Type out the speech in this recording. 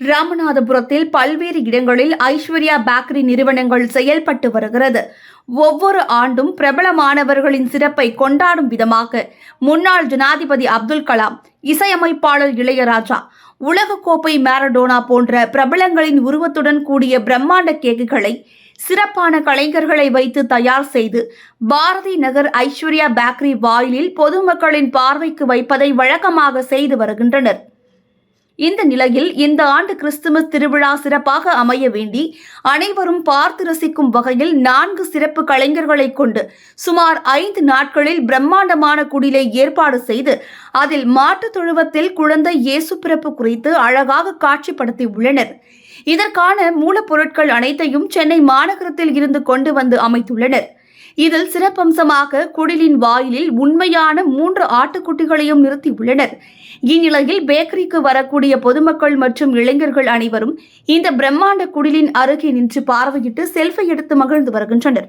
ராமநாதபுரத்தில் பல்வேறு இடங்களில் ஐஸ்வர்யா பேக்கரி நிறுவனங்கள் செயல்பட்டு வருகிறது. ஒவ்வொரு ஆண்டும் பிரபலமானவர்களின் சிறப்பை கொண்டாடும் விதமாக முன்னாள் ஜனாதிபதி அப்துல் கலாம் இசையமைப்பாளர் இளையராஜா உலகக்கோப்பை மேரடோனா போன்ற பிரபலங்களின் உருவத்துடன் கூடிய பிரம்மாண்ட கேக்குகளை சிறப்பான கலைஞர்களை வைத்து தயார் செய்து பாரதி நகர் ஐஸ்வர்யா பேக்கரி வாயிலில் பொதுமக்களின் பார்வைக்கு வைப்பதை வழக்கமாக செய்து வருகின்றனர். இந்த நிலையில் இந்த ஆண்டு கிறிஸ்துமஸ் திருவிழா சிறப்பாக அமைய வேண்டி அனைவரும் பார்த்து ரசிக்கும் வகையில் நான்கு சிறப்பு கலைஞர்களை கொண்டு சுமார் ஐந்து நாட்களில் பிரம்மாண்டமான குடிலை ஏற்பாடு செய்து அதில் மாட்டுத் தொழுவத்தில் குழந்தை இயேசு பிறப்பு குறித்து அழகாக காட்சிப்படுத்தி உள்ளனர் இதற்கான மூலப்பொருட்கள் அனைத்தையும் சென்னை மாநகரத்தில் இருந்து கொண்டு வந்து அமைத்துள்ளனர். இதில் சிறப்பம்சமாக குடிலின் வாயிலில் உண்மையான மூன்று ஆட்டுக்குட்டிகளையும் நிறுத்தியுள்ளனர் இந்நிலையில் பேக்கரிக்கு வரக்கூடிய பொதுமக்கள் மற்றும் இளைஞர்கள் அனைவரும் இந்த பிரம்மாண்ட குடிலின் அருகே நின்று பார்வையிட்டு செல்ஃபி எடுத்து மகிழ்ந்து வருகின்றனர்.